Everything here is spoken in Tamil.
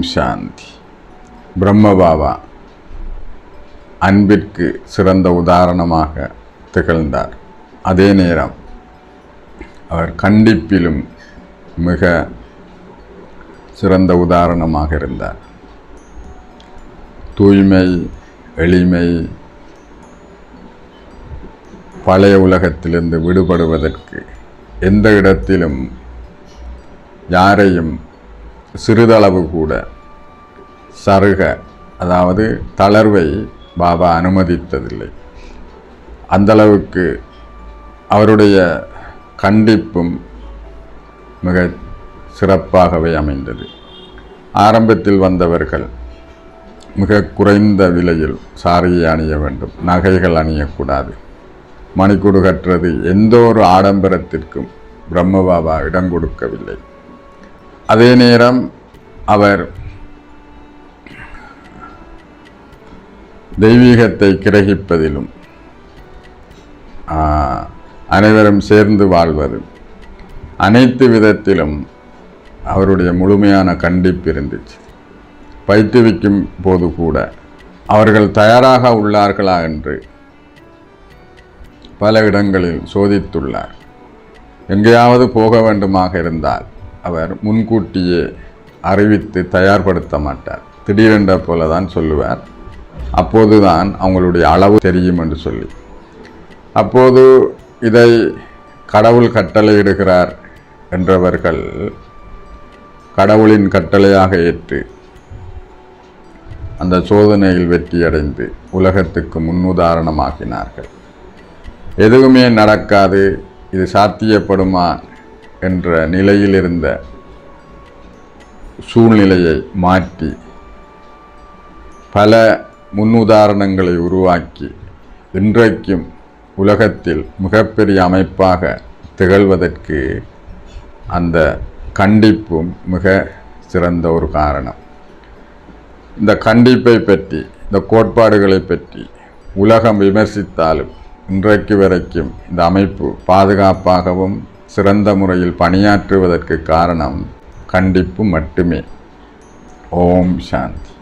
சாந்தி. பிரம்மபாபா அன்பிற்கு சிறந்த உதாரணமாக திகழ்ந்தார். அதே நேரம் அவர் கண்டிப்பிலும் மிக சிறந்த உதாரணமாக இருந்தார். தூய்மை எளிமை பழைய உலகத்திலிருந்து விடுபடுவதற்கு எந்த இடத்திலும் யாரையும் சிறிதளவு கூட சருக அதாவது தளர்வை பாபா அனுமதித்ததில்லை. அந்தளவுக்கு அவருடைய கண்டிப்பும் மிக சிறப்பாகவே அமைந்தது. ஆரம்பத்தில் வந்தவர்கள் மிக குறைந்த விலையில் சாரியை அணிய வேண்டும் நகைகள் அணியக்கூடாது. மணிக்கூடு கற்றது எந்த ஒரு ஆடம்பரத்திற்கும் பிரம்மபாபா இடம் கொடுக்கவில்லை. அதே நேரம் அவர் தெய்வீகத்தை கிரகிப்பதிலும் அனைவரும் சேர்ந்து வாழ்வது அனைத்து விதத்திலும் அவருடைய முழுமையான கண்டிப்பு இருந்துச்சு. பயிற்றுவிக்கும் போது கூட அவர்கள் தயாராக உள்ளார்களா என்று பல இடங்களில் சோதித்துள்ளார். எங்கேயாவது போக வேண்டுமாக இருந்தால் அவர் முன்கூட்டியே அறிவித்து தயார்படுத்த மாட்டார். திடீரென்ற போல தான் சொல்லுவார். அப்போது தான் அவங்களுடைய அளவு தெரியும் என்று சொல்லி. அப்போது இதை கடவுள் கட்டளையிடுகிறார் என்றவர்கள் கடவுளின் கட்டளையாக ஏற்று அந்த சோதனையில் வெற்றியடைந்து உலகத்துக்கு முன்னுதாரணமாக்கினார்கள் எதுவுமே நடக்காது. இது சாத்தியப்படுமா? என்ற நிலையில் இருந்த சூழ்நிலையை மாற்றி பல முன்னுதாரணங்களை உருவாக்கி இன்றைக்கும் உலகத்தில் மிகப்பெரிய அமைப்பாக திகழ்வதற்கு அந்த கண்டிப்பும் மிக சிறந்த ஒரு காரணம். இந்த கண்டிப்பை பற்றி இந்த கோட்பாடுகளை பற்றி உலகம் விமர்சித்தாலும் இன்றைக்கு வரைக்கும் இந்த அமைப்பு பாதுகாப்பாகவும் சிறந்த முறையில் பணியாற்றுவதற்கு காரணம் கண்டிப்பு மட்டுமே. ஓம் சாந்தி.